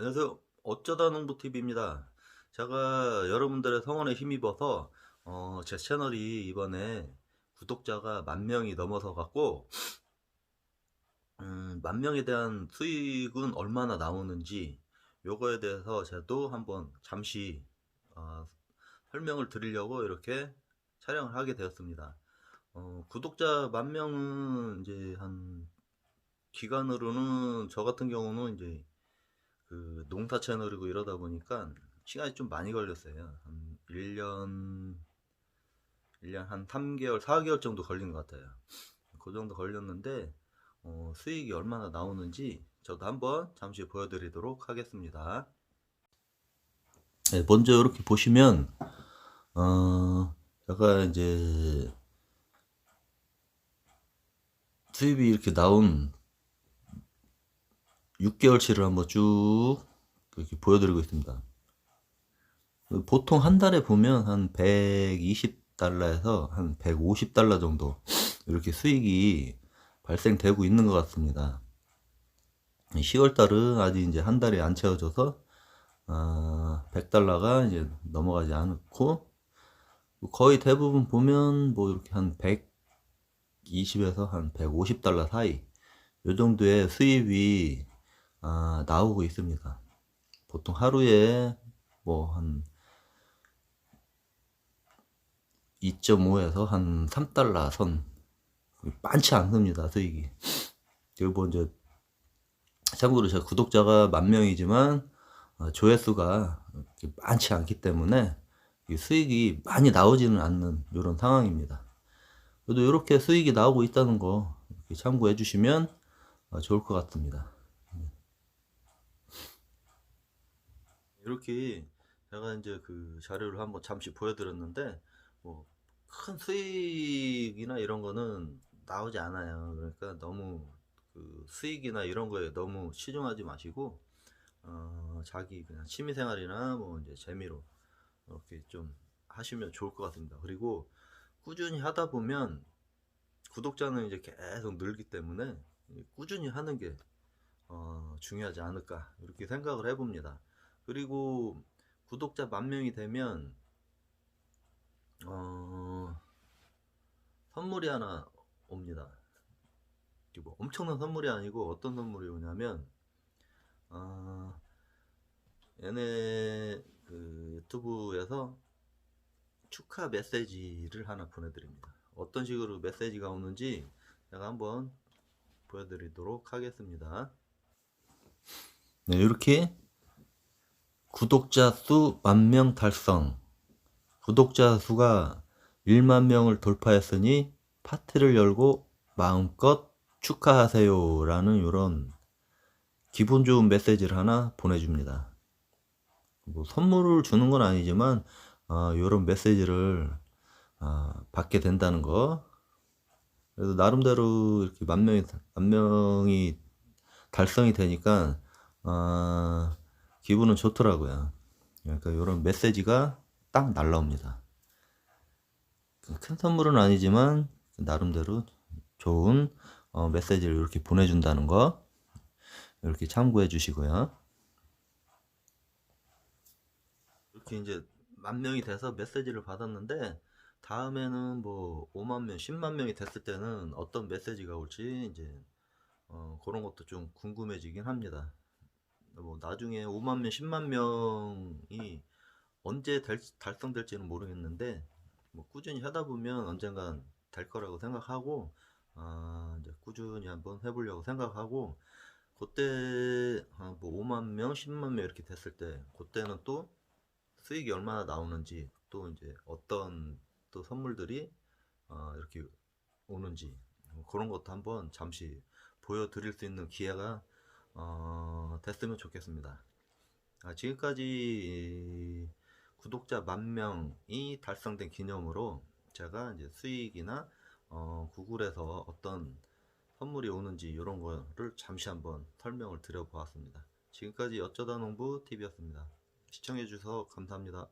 안녕하세요. 어쩌다 농부TV입니다. 제가 여러분들의 성원에 힘입어서 어, 제 채널이 이번에 구독자가 만 명이 넘어서 갖고 음, 만 명에 대한 수익은 얼마나 나오는지 요거에 대해서 저도 한번 잠시 어, 설명을 드리려고 이렇게 촬영을 하게 되었습니다. 어, 구독자 만 명은 이제 한 기간으로는 저 같은 경우는 이제 그 농사 채널이고 이러다 보니까 시간이 좀 많이 걸렸어요. 한 1년, 1년 한 3개월, 4개월 정도 걸린 것 같아요. 그 정도 걸렸는데, 어, 수익이 얼마나 나오는지 저도 한번 잠시 보여드리도록 하겠습니다. 네, 먼저 이렇게 보시면, 어, 제가 이제 수입이 이렇게 나온 6개월치를 한번 쭉 이렇게 보여드리고 있습니다. 보통 한 달에 보면 한 120달러에서 한 150달러 정도 이렇게 수익이 발생되고 있는 것 같습니다. 10월 달은 아직 이제 한 달이 안 채워져서 아, 100달러가 이제 넘어가지 않고 거의 대부분 보면 뭐 이렇게 한 120에서 한 150달러 사이 요 정도의 수입이 아, 나오고 있습니다. 보통 하루에 뭐 한 2.5에서 한 3달러 선 많지 않습니다 수익이. 그리고 이제 참고로 제가 구독자가 만 명이지만 어, 조회수가 많지 않기 때문에 이 수익이 많이 나오지는 않는 이런 상황입니다. 그래도 이렇게 수익이 나오고 있다는 거 참고해 주시면 어, 좋을 것 같습니다. 이렇게 제가 이제 그 자료를 한번 잠시 보여드렸는데 뭐 큰 수익이나 이런 거는 나오지 않아요. 그러니까 너무 그 수익이나 이런 거에 너무 치중하지 마시고 어, 자기 그냥 취미생활이나 뭐 이제 재미로 이렇게 좀 하시면 좋을 것 같습니다. 그리고 꾸준히 하다 보면 구독자는 이제 계속 늘기 때문에 꾸준히 하는 게 어, 중요하지 않을까 이렇게 생각을 해봅니다. 그리고 구독자 만 명이 되면 어, 선물이 하나 옵니다. 뭐 엄청난 선물이 아니고 어떤 선물이 오냐면 어, 얘네 그 유튜브에서 축하 메시지를 하나 보내드립니다. 어떤 식으로 메시지가 오는지 제가 한번 보여드리도록 하겠습니다. 네, 이렇게 구독자 수 만 명 달성. 구독자 수가 1만 명을 돌파했으니 파티를 열고 마음껏 축하하세요. 라는 이런 기분 좋은 메시지를 하나 보내줍니다. 뭐 선물을 주는 건 아니지만, 어, 이런 메시지를 어, 받게 된다는 거. 그래서 나름대로 이렇게 만 명이, 만 명이 달성이 되니까, 어, 기분은 좋더라고요. 그러니까 이런 메시지가 딱 날라옵니다. 큰 선물은 아니지만 나름대로 좋은 어, 메시지를 이렇게 보내준다는 거 이렇게 참고해 주시고요. 이렇게 이제 만 명이 돼서 메시지를 받았는데 다음에는 뭐 5만 명, 10만 명이 됐을 때는 어떤 메시지가 올지 이제 어, 그런 것도 좀 궁금해지긴 합니다. 뭐 나중에 5만 명, 10만 명이 언제 달, 달성될지는 모르겠는데 뭐 꾸준히 하다 보면 언젠간 될 거라고 생각하고 아, 이제 꾸준히 한번 해보려고 생각하고 그때 아, 뭐 5만 명, 10만 명 이렇게 됐을 때 그때는 또 수익이 얼마나 나오는지 또 이제 어떤 또 선물들이 어, 이렇게 오는지 뭐 그런 것도 한번 잠시 보여드릴 수 있는 기회가 어, 됐으면 좋겠습니다. 아, 지금까지 구독자 만 명이 달성된 기념으로 제가 이제 수익이나 어, 구글에서 어떤 선물이 오는지 이런 거를 잠시 한번 설명을 드려 보았습니다. 지금까지 어쩌다 농부 TV였습니다. 시청해 주셔서 감사합니다.